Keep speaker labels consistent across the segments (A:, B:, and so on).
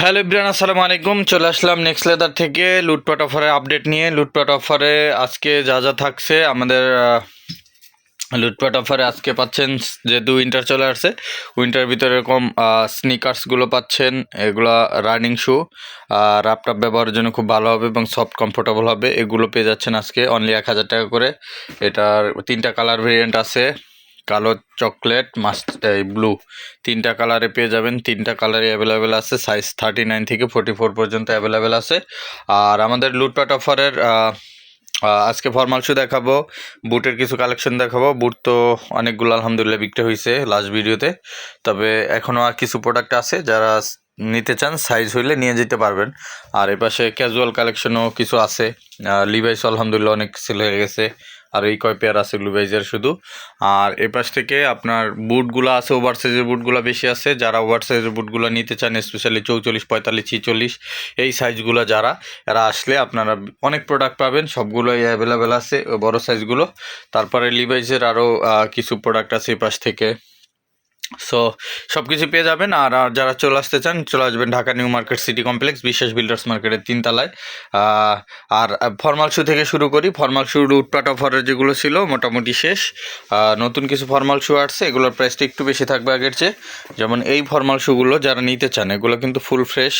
A: Hello Ibran, আসসালামু আলাইকুম। চলে আসলাম নেক্সট লেদার থেকে লুটপাট অফারের আপডেট নিয়ে। লুটপাট অফারে আজকে যা যা থাকছে, আমাদের লুটপাট অফারে আজকে পাচ্ছেন যেহেতু উইন্টার চলে আসছে। উইন্টার ভিতরে এরকম স্নিকার্সগুলো পাচ্ছেন, এগুলো রানিং শু র্যাপটপ ব্যবহারের জন্য খুব ভালো হবে এবং সফট কমফোর্টেবল হবে। এগুলো পেয়ে যাচ্ছেন আজকে অনলি এক হাজার টাকা করে। এটার তিনটা কালার ভেরিয়েন্ট আছে। কালো চকলেট মাস্ট এই ব্লু তিনটা কালারে পেয়ে যাবেন। তিনটা কালারই অ্যাভেলেবেল আছে। সাইজ থার্টি নাইন থেকে ফোর্টি ফোর পর্যন্ত অ্যাভেলেবেল আছে। আর আমাদের লুটপাট অফারের আজকে ফরমাল শু দেখাবো। বুটের কিছু কালেকশন দেখাবো। বুট তো অনেকগুলো আলহামদুলিল্লাহ বিক্রি হয়েছে লাস্ট ভিডিওতে তবে এখনও আর কিছু প্রোডাক্ট আছে যারা নিতে চান সাইজ হইলে নিয়ে যেতে পারবেন। আর এপাশে ক্যাজুয়াল কালেকশনও কিছু আছে। লিভাইস আলহামদুলিল্লাহ অনেক সেল হয়ে গেছে। আর এই কয় পেয়ার আছে গ্লুবাইজার শুধু। আর এপাশ থেকে আপনার বুটগুলো আছে ওভার সাইজের বুটগুলো বেশি আছে। যারা ওভার সাইজের বুটগুলো নিতে চান স্পেশালি চৌচল্লিশ, পঁয়তাল্লিশ, ছিচল্লিশ, এই সাইজগুলো যারা, এরা আসলে আপনারা অনেক প্রোডাক্ট পাবেন, সবগুলোই অ্যাভেলেবেল আছে, বড় সাইজগুলো তারপরে লিভাইজের আরও কিছু প্রোডাক্ট আছে এই পাশ থেকে। সো সব কিছু পেয়ে যাবেন আর আর যারা চলে আসতে চান, চলে আসবেন Dhaka new market city complex, Biswas builders মার্কেটের তিনতলায়। আর ফর্মাল শু থেকে শুরু করি। ফর্মাল শু রুটপাট অফারের যেগুলো ছিল, মোটামুটি শেষ। নতুন কিছু ফর্মাল শু আসছে, এগুলোর প্রাইসটা একটু বেশি থাকবে আগের চেয়ে। যেমন এই ফর্মাল শুগুলো যারা নিতে চান, এগুলো কিন্তু ফুল ফ্রেশ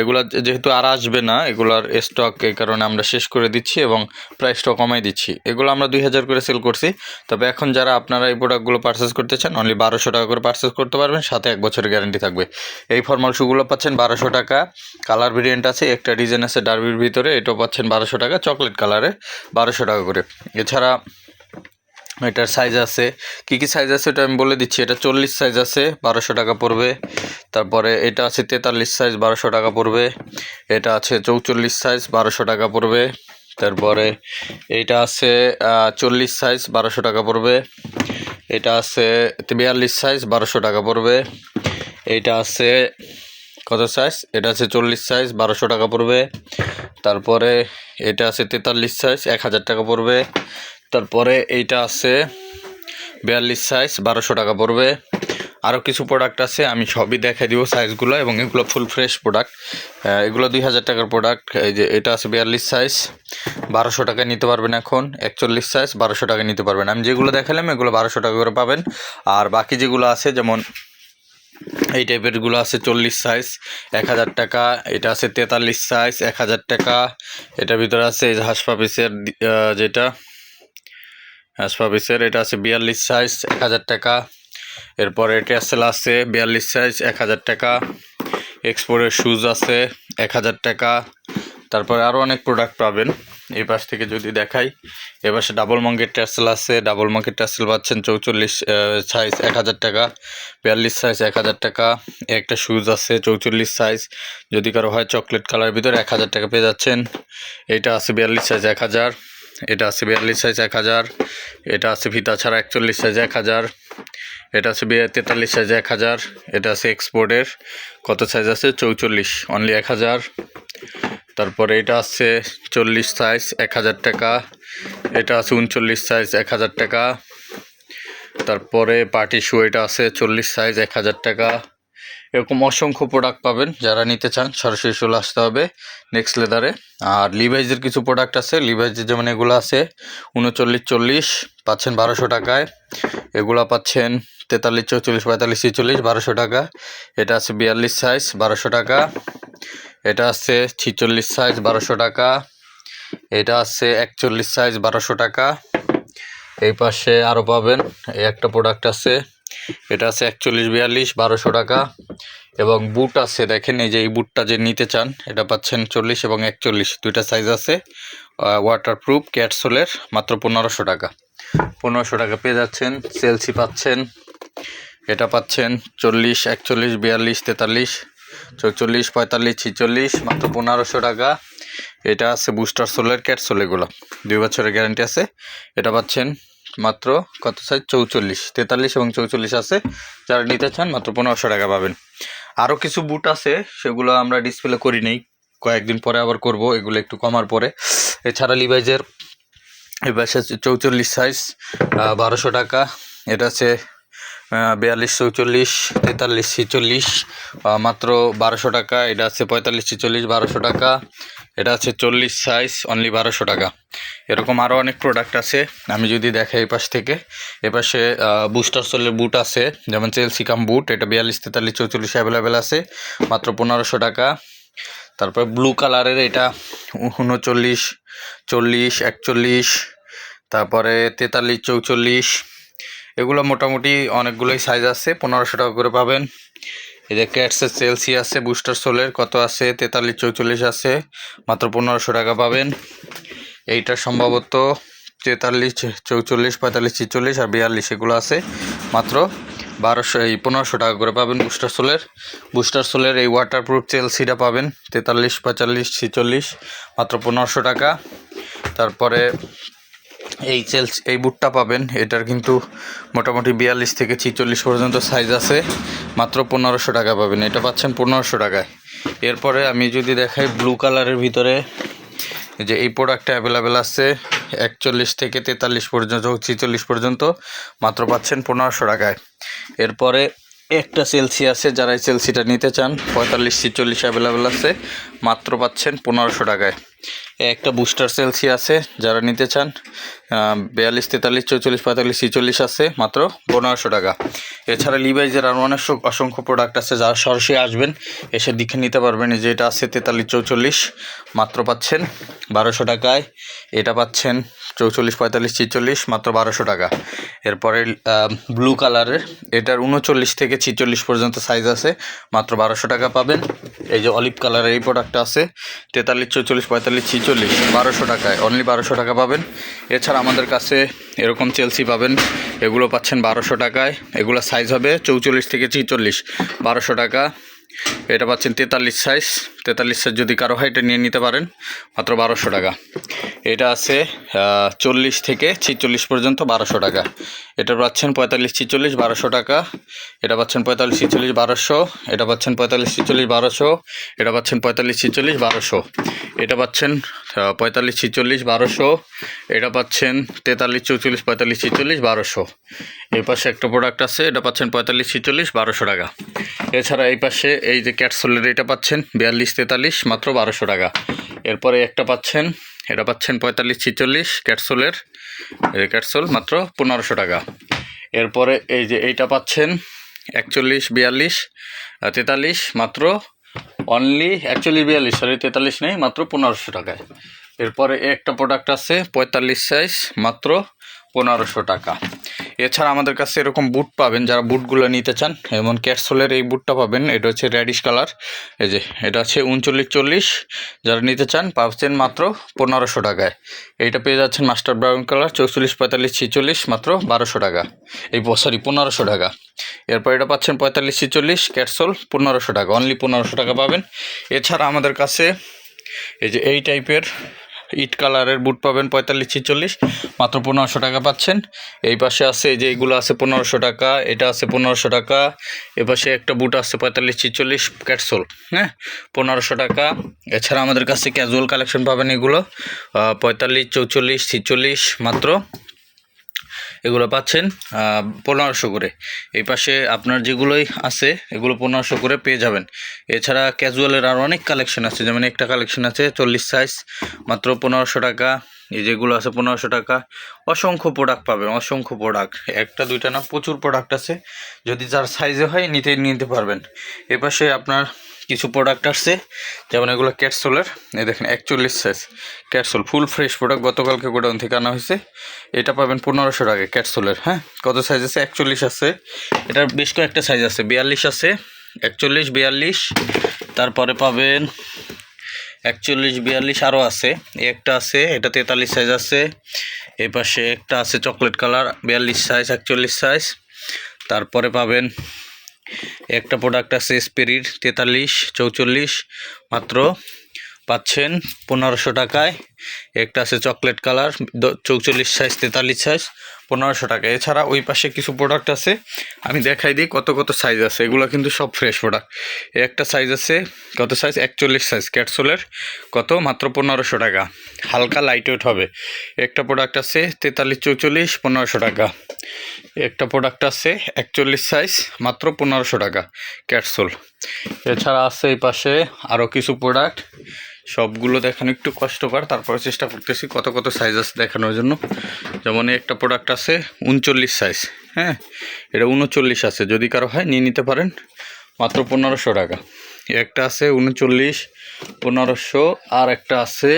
A: এগুলো যেহেতু আর আসবে না, এগুলোর স্টক এই কারণে আমরা শেষ করে দিচ্ছি এবং প্রাইসটাও কমাই দিচ্ছি। এগুলো আমরা দুই হাজার করে সেল করছি। তবে এখন যারা আপনারা এই প্রোডাক্টগুলো পারচেস করতে চান অনলি বারোশো টাকা করে পারচেস করতে পারবেন, সাথে এক বছরের গ্যারান্টি থাকবে। এই ফর্মাল শুগুলো পাচ্ছেন বারোশো টাকা। কালার ভেরিয়েন্ট আছে, একটা ডিজাইন আছে ডার্বির ভিতরে, এটাও পাচ্ছেন বারোশো টাকা চকলেট কালারে বারোশো টাকা করে। এছাড়া এটার সাইজ আছে, কি কি সাইজ আছে এটা আমি বলে দিচ্ছি। এটা চল্লিশ সাইজ আছে, বারোশো টাকা পড়বে। তারপরে এটা আছে তেতাল্লিশ সাইজ বারোশো টাকা পড়বে। এটা আছে চৌচল্লিশ সাইজ বারোশো টাকা পড়বে। তারপরে এইটা আছে চল্লিশ সাইজ বারোশো টাকা পড়বে। এটা আছে বিয়াল্লিশ সাইজ বারোশো টাকা পড়বে। এটা আছে কত সাইজ এটা আছে চল্লিশ সাইজ বারোশো টাকা পড়বে। তারপরে এটা আছে তেতাল্লিশ সাইজ এক হাজার টাকা পড়বে। তারপরে এইটা আছে বিয়াল্লিশ সাইজ বারোশো টাকা পড়বে। আরও কিছু প্রোডাক্ট আছে, আমি সবই দেখাই দিব সাইজগুলো এবং এগুলো ফুল ফ্রেশ প্রোডাক্ট এগুলো দুই হাজার টাকার প্রোডাক্ট এই যে এটা আছে বিয়াল্লিশ সাইজ বারোশো টাকায় নিতে পারবেন এখন, একচল্লিশ সাইজ বারোশো টাকায় নিতে পারবেন। আমি যেগুলো দেখালাম, এগুলো বারোশো টাকা করে পাবেন। আর বাকি যেগুলো আছে, যেমন এই টাইপেরগুলো আছে চল্লিশ সাইজ এক হাজার টাকা, এটা আছে তেতাল্লিশ সাইজ এক হাজার টাকা। এটার ভিতরে আছে এই হাসপাপিসের যেটা হাসপাপিসের এটা আছে বিয়াল্লিশ সাইজ এক হাজার টাকা। এরপরে টেসেল আছে বিয়াল্লিশ সাইজ এক হাজার টাকা। এক্সপোর্টের শুজ আছে, এক হাজার টাকা। তারপরে আরও অনেক প্রোডাক্ট পাবেন, এই পাশ থেকে যদি দেখাই। এ পাশে ডাবল মঙ্কের ট্যাসেল আছে ডাবল মঙ্কের ট্যাসেল পাচ্ছেন চৌচল্লিশ সাইজ এক হাজার টাকা। বিয়াল্লিশ সাইজ এক হাজার টাকা। একটা শুজ আছে চৌচল্লিশ সাইজ যদি কারও হয় চকলেট কালারের ভিতরে এক হাজার টাকা পেয়ে যাচ্ছেন। এটা আছে বিয়াল্লিশ সাইজ এক হাজার। এটা আছে বিয়াল্লিশ সাইজ এক হাজার। এটা আছে ফিতা ছাড়া একচল্লিশ সাইজ এক হাজার। এটা আছে বিয়া তেতাল্লিশ সাইজ এক হাজার, এটা আছে এক্সপোর্টের কত সাইজ আছে? চৌচল্লিশ অনলি এক হাজার। তারপরে এটা আছে চল্লিশ সাইজ এক হাজার টাকা। এটা আছে উনচল্লিশ সাইজ এক হাজার টাকা। তারপরে পার্টি শু এটা আছে চল্লিশ সাইজ এক হাজার টাকা। এরকম অসংখ্য প্রোডাক্ট পাবেন যারা নিতে চান, সরাসরি চলে আসতে হবে নেক্সট লেদারে আর লিভাইজের কিছু প্রোডাক্ট আছে লিভাইজের যেমন এগুলো আছে, উনচল্লিশ, চল্লিশ, পাচ্ছেন বারোশো টাকায়। এগুলো পাচ্ছেন তেতাল্লিশ, চৌচল্লিশ, পঁয়তাল্লিশ, ছিচল্লিশ, বারোশো টাকা। এটা আছে বিয়াল্লিশ সাইজ বারোশো টাকা। এটা আছে ছিচল্লিশ সাইজ বারোশো টাকা। এটা আছে একচল্লিশ সাইজ বারোশো টাকা। এই পাশে আরও পাবেন, এই একটা প্রোডাক্ট আছে। এটা আছে একচল্লিশ, বিয়াল্লিশ, বারোশো টাকা। এবং বুট আছে, দেখেন এই যে এই বুটটা যে নিতে চান, এটা পাচ্ছেন চল্লিশ এবং একচল্লিশ। দুইটা সাইজ আছে ওয়াটারপ্রুফ ক্যাটসোলের মাত্র পনেরোশো টাকা। পনেরোশো টাকা পেয়ে যাচ্ছেন সেলসি পাচ্ছেন। এটা পাচ্ছেন চল্লিশ, একচল্লিশ, বিয়াল্লিশ, তেতাল্লিশ, চৌচল্লিশ, পঁয়তাল্লিশ, ছিচল্লিশ, মাত্র পনেরোশো টাকা। এটা আছে বুস্টার সোলের ক্যাটসোল এগুলো। দুই বছরের গ্যারান্টি আছে। এটা পাচ্ছেন মাত্র কত সাইজ চৌচল্লিশ, তেতাল্লিশ এবং চৌচল্লিশ আছে। যারা নিতে চান মাত্র পনেরোশো টাকা পাবেন। আরও কিছু বুট আছে, সেগুলো আমরা ডিসপ্লে করি নেই। কয়েকদিন পরে আবার করব, এগুলো একটু কমার পরে। এছাড়া লিভাইজের এবার চৌচল্লিশ সাইজ বারোশো টাকা। এটা আছে বিয়াল্লিশ চৌচল্লিশ, তেতাল্লিশ ছিচল্লিশ মাত্র বারোশো টাকা। এটা আছে পঁয়তাল্লিশ ছিচল্লিশ, বারোশো টাকা। এটা আছে চল্লিশ সাইজ অনলি বারোশো টাকা। এরকম আরও অনেক প্রোডাক্ট আছে। আমি যদি দেখাই এই পাশ থেকে, এ পাশে বুস্টার সোলের বুট আছে। যেমন চেলসি কাম বুট এটা বিয়াল্লিশ, তেতাল্লিশ, চৌচল্লিশ অ্যাভেলেবেল আছে। মাত্র পনেরোশো টাকা। তারপর ব্লু কালারের এটা উনচল্লিশ, চল্লিশ, একচল্লিশ, তারপরে তেতাল্লিশ, চৌচল্লিশ এগুলো মোটামুটি অনেকগুলোই সাইজ আছে, পনেরোশো টাকা করে পাবেন। যে ক্যাটসের চেলসি আছে বুস্টার সোলের কত আছে? তেতাল্লিশ, চৌচল্লিশ আছে, মাত্র পনেরোশো টাকা পাবেন। এইটা সম্ভবত তেতাল্লিশ, চৌচল্লিশ, পঁয়তাল্লিশ, ছিচল্লিশ আর বিয়াল্লিশ এগুলো আছে। মাত্র বারোশো, এই পনেরোশো টাকা করে পাবেন বুস্টার সোলের বুস্টার সোলের এই ওয়াটারপ্রুফ চেলসিটা পাবেন, তেতাল্লিশ, পঁয়তাল্লিশ, ছিচল্লিশ, মাত্র পনেরোশো টাকা। তারপরে এই চেলস এই বুটটা পাবেন। এটার কিন্তু মোটামুটি বিয়াল্লিশ থেকে ছিচল্লিশ পর্যন্ত সাইজ আছে। মাত্র পনেরোশো টাকা পাবেন। এটা পাচ্ছেন পনেরোশো টাকায়। এরপরে আমি যদি দেখাই ব্লু কালারের ভিতরে যে এই প্রোডাক্টটা অ্যাভেলেবেল আছে, একচল্লিশ থেকে তেতাল্লিশ পর্যন্ত, ছিচল্লিশ পর্যন্ত, মাত্র পাচ্ছেন পনেরোশো টাকায়। এরপরে একটা সেলসি আছে, যারা এই সেলসিটা নিতে চান, পঁয়তাল্লিশ, ছিচল্লিশ অ্যাভেলেবেল আছে, মাত্র পাচ্ছেন পনেরোশো টাকায়। একটা বুস্টার সেলসি আছে, যারা নিতে চান। বিয়াল্লিশ, তেতাল্লিশ, চৌচল্লিশ, পঁয়তাল্লিশ, ছিচল্লিশ আছে মাত্র, পনেরোশো টাকা। এছাড়া লিভাইজের আরও অনেক অসংখ্য প্রোডাক্ট আছে, যারা সরাসরি আসবেন, এসে দেখে নিতে পারবেন। যেটা আছে তেতাল্লিশ, চৌচল্লিশ, মাত্র পাচ্ছেন বারোশো টাকায়। এটা পাচ্ছেন চৌচল্লিশ, পঁয়তাল্লিশ, ছিচল্লিশ, মাত্র বারোশো টাকা। এরপরে ব্লু কালারের এটার উনচল্লিশ থেকে ছিচল্লিশ পর্যন্ত সাইজ আছে, মাত্র বারোশো টাকা পাবেন। এই যে অলিভ কালারের এই প্রোডাক্টটা আছে, তেতাল্লিশ, চৌচল্লিশ, পঁয়তাল্লিশ, ছিচল্লিশ, বারোশো টাকায়। অনলি বারোশো টাকা পাবেন। এছাড়া আমাদের কাছে এরকম চেলসি পাবেন। এগুলো পাচ্ছেন বারোশো টাকায়। এগুলো সাইজ হবে চৌচল্লিশ থেকে ছিচল্লিশ, বারোশো টাকা। এটা পাচ্ছেন তেতাল্লিশ সাইজ তেতাল্লিশ সাইজ যদি কারও এটা নিয়ে নিতে পারেন, মাত্র বারোশো টাকা। এটা আছে চল্লিশ থেকে ছিচল্লিশ পর্যন্ত বারোশো টাকা। এটা পাচ্ছেন পঁয়তাল্লিশ ছিচল্লিশ, বারোশো টাকা। এটা পাচ্ছেন পঁয়তাল্লিশ ছিচল্লিশ, বারোশো। এটা পাচ্ছেন পঁয়তাল্লিশ ছিচল্লিশ, বারোশো। এটা পাচ্ছেন পঁয়তাল্লিশ ছিচল্লিশ, বারোশো। এটা পাচ্ছেন পঁয়তাল্লিশ ছিচল্লিশ, বারোশো। এটা পাচ্ছেন তেতাল্লিশ চৌচল্লিশ, পঁয়তাল্লিশ ছিচল্লিশ, বারোশো। এই পাশে একটা প্রোডাক্ট আছে, এটা পাচ্ছেন পঁয়তাল্লিশ ছিচল্লিশ, বারোশো টাকা। এছাড়া এই পাশে এই যে ক্যাটসোলের এটা পাচ্ছেন বিয়াল্লিশ তেতাল্লিশ, মাত্র বারোশো টাকা। এরপরে একটা পাচ্ছেন এটা পাচ্ছেন পঁয়তাল্লিশ ছিচল্লিশ ক্যাটসোলের ক্যাটসোল মাত্র পনেরোশো টাকা। এরপরে এই যে এইটা পাচ্ছেন একচল্লিশ বিয়াল্লিশ তেতাল্লিশ মাত্র অনলি একচল্লিশ বিয়াল্লিশ সরি তেতাল্লিশ নেই, মাত্র পনেরোশো টাকায়। এরপরে একটা প্রোডাক্ট আছে পঁয়তাল্লিশ সাইজ মাত্র পনেরোশো টাকা। এছাড়া আমাদের কাছে এরকম বুট পাবেন, যারা বুটগুলো নিতে চান, যেমন ক্যাটসোলের এই বুটটা পাবেন, এটা হচ্ছে রেডিশ কালার এই যে, এটা হচ্ছে উনচল্লিশ চল্লিশ, যারা নিতে চান পাচ্ছেন মাত্র পনেরোশো টাকায়। এইটা পেয়ে যাচ্ছেন মাস্টার ব্রাউন কালার চৌচল্লিশ, পঁয়তাল্লিশ, ছিচল্লিশ, মাত্র বারোশো টাকা। এই সরি পনেরোশো টাকা। এরপর এটা পাচ্ছেন পঁয়তাল্লিশ, ছিচল্লিশ ক্যাটসোল পনেরোশো টাকা অনলি পনেরোশো টাকা পাবেন। এছাড়া আমাদের কাছে এই যে, এই টাইপের ইট কালারের বুট পাবেন পঁয়তাল্লিশ ছিচল্লিশ, মাত্র পনেরোশো টাকা পাচ্ছেন। এই পাশে আছে যে এইগুলো আছে পনেরোশো টাকা, এটা আছে পনেরোশো টাকা, এ পাশে একটা বুট আছে পঁয়তাল্লিশ ছিচল্লিশ, ক্যাটসোল হ্যাঁ? পনেরোশো টাকা। এছাড়া আমাদের কাছে ক্যাজুয়াল কালেকশন পাবেন এগুলো পঁয়তাল্লিশ, চৌচল্লিশ, ছিচল্লিশ মাত্র। এগুলো পাচ্ছেন পনেরোশো করে। এই পাশে আপনার যেগুলোই আছে, এগুলো পনেরোশো করে পেয়ে যাবেন। এছাড়া ক্যাজুয়ালের আরও অনেক কালেকশন আছে, যেমন একটা কালেকশন আছে চল্লিশ সাইজ মাত্র পনেরোশো টাকা। এই যেগুলো আছে পনেরোশো টাকা। অসংখ্য প্রোডাক্ট পাবেন, অসংখ্য প্রোডাক্ট একটা, দুইটা না, প্রচুর প্রোডাক্ট আছে। যদি যার সাইজে হয়, নিতে নিতে পারবেন। এ পাশে আপনার কিছু প্রোডাক্ট আসছে, যেমন এগুলো ক্যাটসোলের এই দেখেন, একচল্লিশ সাইজ ক্যাটসোল ফুল ফ্রেশ প্রোডাক্ট গতকালকে গোডাউন থেকে আনা হয়েছে। এটা পাবেন পনেরোশো টাকা ক্যাটসোলের হ্যাঁ? কত সাইজ আছে? একচল্লিশ আছে। এটার বেশ কয়েকটা সাইজ আছে। বিয়াল্লিশ আছে, একচল্লিশ, বিয়াল্লিশ। তারপরে পাবেন একচল্লিশ, বিয়াল্লিশ আরও আছে। একটা আছে, এটা তেতাল্লিশ সাইজ আছে। এই পাশে একটা আছে চকলেট কালার বিয়াল্লিশ সাইজ একচল্লিশ সাইজ তারপরে পাবেন একটা প্রোডাক্ট আছে স্পিরিট তেতাল্লিশ, চৌচল্লিশ, মাত্র পাচ্ছেন পনেরোশো টাকায়। একটা আছে চকলেট কালার চৌচল্লিশ সাইজ তেতাল্লিশ সাইজ পনেরোশো টাকা। এছাড়া ওই পাশে কিছু প্রোডাক্ট আছে, আমি দেখাই দিই কত কত সাইজ আছে। এগুলো কিন্তু সব ফ্রেশ প্রোডাক্ট একটা সাইজ আছে, কত সাইজ একচল্লিশ সাইজ ক্যাটসোলের কত? মাত্র পনেরোশো টাকা। হালকা লাইট ওয়েট হবে। একটা প্রোডাক্ট আছে, তেতাল্লিশ, চৌচল্লিশ, পনেরোশো টাকা। একটা প্রোডাক্ট আছে একচল্লিশ সাইজ মাত্র পনেরোশো টাকা ক্যাটসোল এছাড়া আছে এই পাশে আরও কিছু প্রোডাক্ট সবগুলো দেখানো একটু কষ্টকর, তারপরে চেষ্টা করতেছি কত কত সাইজ আছে দেখানোর জন্য। যেমন একটা প্রোডাক্ট আছে উনচল্লিশ সাইজ হ্যাঁ? এটা উনচল্লিশ আছে, যদি কারও হয় নিয়ে নিতে পারেন, মাত্র পনেরোশো টাকা। একটা আছে উনচল্লিশ, পনেরোশো, আর একটা আছে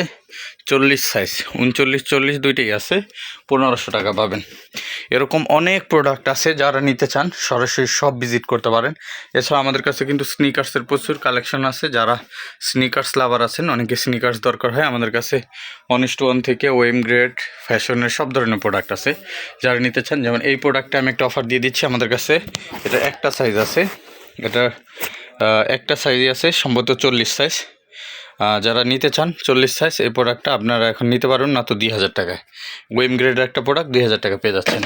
A: চল্লিশ সাইজ উনচল্লিশ, চল্লিশ দুইটাই আছে, পনেরোশো টাকা পাবেন। এরকম অনেক প্রোডাক্ট আছে যারা নিতে চান, সরাসরি সব ভিজিট করতে পারেন। এছাড়া আমাদের কাছে কিন্তু স্নিকার্সের প্রচুর কালেকশন আছে। যারা স্নিকার্স লাভার আছেন, অনেকে স্নিকার্স দরকার হয়। আমাদের কাছে ওয়ান টু ওয়ান থেকে ওয়েম গ্রেড ফ্যাশনের সব ধরনের প্রোডাক্ট আছে। যারা নিতে চান, যেমন এই প্রোডাক্টটা আমি একটা অফার দিয়ে দিচ্ছি। আমাদের কাছে এটা একটা সাইজ আছে। এটা একটা সাইজই আছে, সম্ভবত চল্লিশ সাইজ যারা নিতে চান চল্লিশ সাইজ এই প্রোডাক্টটা আপনারা এখন নিতে পারবেন না তো দুই হাজার টাকায়। ওয়েম গ্রেডের একটা প্রোডাক্ট দুই হাজার টাকা পেয়ে যাচ্ছেন।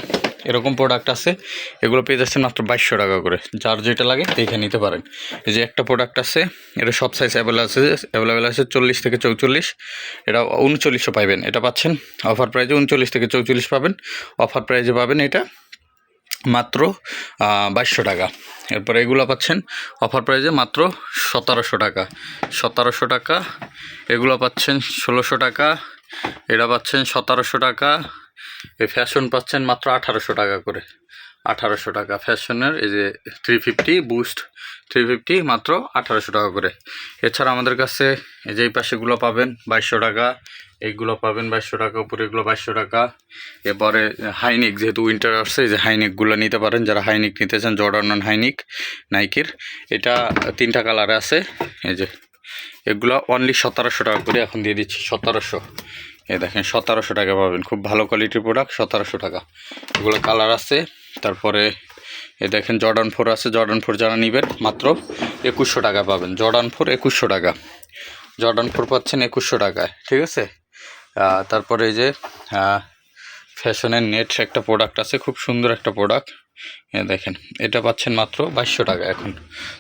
A: এরকম প্রোডাক্ট আছে, এগুলো পেয়ে যাচ্ছেন মাত্র বাইশশো টাকা করে। যার যেটা লাগে দেখে নিতে পারেন। এই যে একটা প্রোডাক্ট আছে, এটা সব সাইজ অ্যাভেলেবল আছে অ্যাভেলেবেল আছে চল্লিশ থেকে চৌচল্লিশ। এটা উনচল্লিশশো পাবেন এটা পাচ্ছেন অফার প্রাইজে উনচল্লিশ থেকে চৌচল্লিশ পাবেন। অফার প্রাইজে পাবেন এটা মাত্র বাইশশো টাকা। এরপর এগুলো পাচ্ছেন অফার প্রাইজে মাত্র সতেরোশো টাকা। সতেরোশো টাকা, এগুলো পাচ্ছেন ষোলোশো টাকা, এটা পাচ্ছেন সতেরোশো টাকা, এই ফ্যাশন পাচ্ছেন মাত্র আঠারোশো টাকা করে। আঠারোশো টাকা ফ্যাশনের, এই যে three fifty boost three fifty মাত্র আঠারোশো টাকা করে। এছাড়া আমাদের কাছে এই যে এই পাশেগুলো পাবেন বাইশশো টাকা এইগুলো পাবেন বাইশশো টাকা, উপরে এগুলো বাইশশো টাকা। এরপরে হাইনিক যেহেতু উইন্টার আসছে যে হাইনিকগুলো নিতে পারেন। যারা হাইনিক নিতে চান জর্ডান হাইনিক নাইকির এটা তিনটা কালারে আছে। এই যে, এগুলো অনলি সতেরোশো টাকা করে এখন দিয়ে দিচ্ছি, সতেরোশো। এ দেখেন, সতেরোশো টাকা পাবেন। খুব ভালো কোয়ালিটির প্রোডাক্ট সতেরোশো টাকা। এগুলো কালার আছে। তারপরে এ দেখেন জর্ডান ফোর আছে। জর্ডান ফোর যারা নেবেন, মাত্র একুশশো টাকা পাবেন। জর্ডান ফোর একুশশো টাকা। জর্ডান ফোর পাচ্ছেন একুশশো টাকায়, ঠিক আছে? তারপরে এই যে ফ্যাশনের নেট একটা প্রোডাক্ট আছে, খুব সুন্দর একটা প্রোডাক্ট দেখেন, এটা পাচ্ছেন মাত্র বাইশশো টাকা এখন।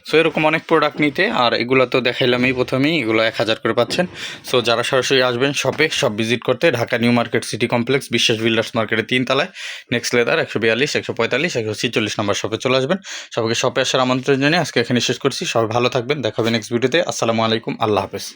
A: সো এরকম অনেক প্রোডাক্ট নিতে, আর এগুলো তো দেখাইলামই প্রথমেই, এগুলো এক হাজার করে পাচ্ছেন। সো যারা সরাসরি আসবেন শপে সব ভিজিট করতে, Dhaka new market city complex, Biswas builders মার্কেটের তিন তলায় নেক্সট লেদার একশো বিয়াল্লিশ, একশো পঁয়তাল্লিশ, একশো ছিচল্লিশ নম্বর শপে চলে আসবেন। সবাইকে শপে আসার আমন্ত্রণ জানিয়ে আজকে এখানে শেষ করছি। সবাই ভালো থাকবেন দেখাবেন নেক্সট ভিডিওতে আসসালামু আলাইকুম, আল্লাহ হাফেজ।